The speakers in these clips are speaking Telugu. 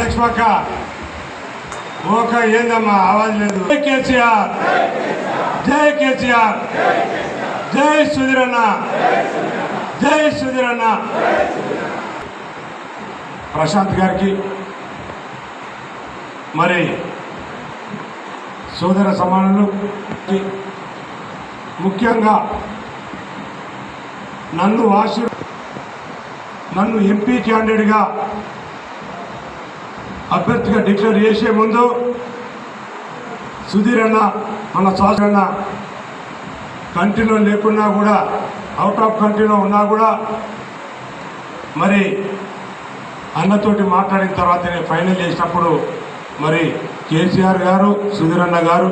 లక్ష్మక్క. ఓక ఏందమ్మా? ఆవాజ్ లేదు. జై కేసీఆర్. జై కేసీఆర్. జై సుధీరన్న. జై సుధీరన్న. ప్రశాంత్ గారికి మరి సోదర సమానులు ముఖ్యంగా నన్ను ఆశీర్ నన్ను ఎంపీ క్యాండిడేట్గా అభ్యర్థిగా డిక్లేర్ చేసే ముందు సుధీర్ అన్న మన సాసన్న కంట్రీలో లేకున్నా కూడా అవుట్ ఆఫ్ కంట్రీలో ఉన్నా కూడా మరి అన్నతోటి మాట్లాడిన తర్వాత నేను ఫైనల్ చేసినప్పుడు మరి కేసీఆర్ గారు సుధీర్ అన్న గారు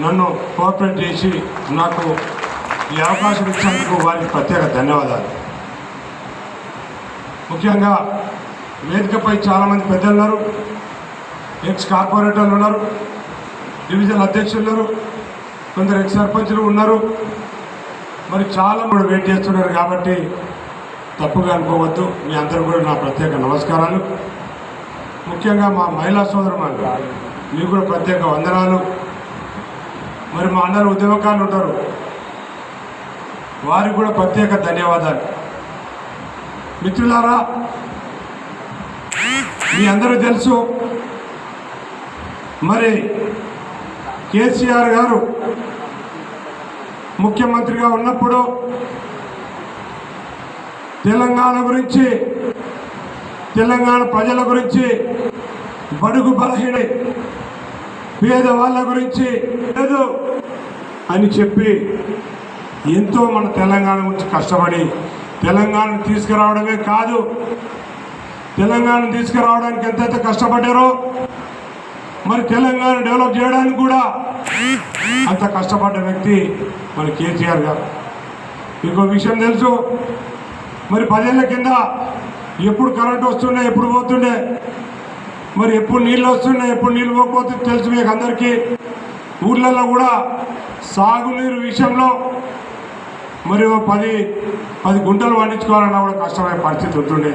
నన్ను కోఆపరేట్ చేసి నాకు ఈ అవకాశం ఇచ్చినందుకు వారికి ప్రత్యేక ధన్యవాదాలు. ముఖ్యంగా వేదికపై చాలామంది పెద్దలు ఉన్నారు ఎక్స్ కార్పొరేటర్లు ఉన్నారు. డివిజన్ అధ్యక్షులు ఉన్నారు. కొందరు ఎక్స్ సర్పంచులు ఉన్నారు. మరి చాలా కూడా వెయిట్ చేస్తున్నారు కాబట్టి తప్పుగా అనుకోవద్దు. మీ అందరూ కూడా నా ప్రత్యేక నమస్కారాలు. ముఖ్యంగా మా మహిళా సోదరుమాలు మీకు కూడా ప్రత్యేక వందనాలు. మరి మా అందరు ఉద్యమకారులు ఉంటారు. వారికి కూడా ప్రత్యేక ధన్యవాదాలు. మిత్రులారా మీ అందరూ తెలుసు. మరి కేసీఆర్ గారు ముఖ్యమంత్రిగా ఉన్నప్పుడు తెలంగాణ గురించి తెలంగాణ ప్రజల గురించి బడుగు బలహీన పేదవాళ్ళ గురించి లేదు అని చెప్పి ఎంతో మన తెలంగాణ గురించి కష్టపడి తెలంగాణను తీసుకురావడమే కాదు తెలంగాణ తీసుకురావడానికి ఎంతైతే కష్టపడ్డారో మరి తెలంగాణ డెవలప్ చేయడానికి కూడా అంత కష్టపడ్డ వ్యక్తి మరి కేసీఆర్ గారు. ఇంకో విషయం తెలుసు మరి పదేళ్ళ కింద ఎప్పుడు కరెంట్ వస్తుండే ఎప్పుడు పోతుండే మరి ఎప్పుడు నీళ్ళు వస్తుండే ఎప్పుడు నీళ్ళు పోకపోతే తెలుసు మీకు అందరికీ. ఊర్లలో కూడా సాగునీరు విషయంలో మరి ఓ పది పది గుంటలు పండించుకోవాలన్నా కూడా కష్టమైన పరిస్థితి ఉంటుండే.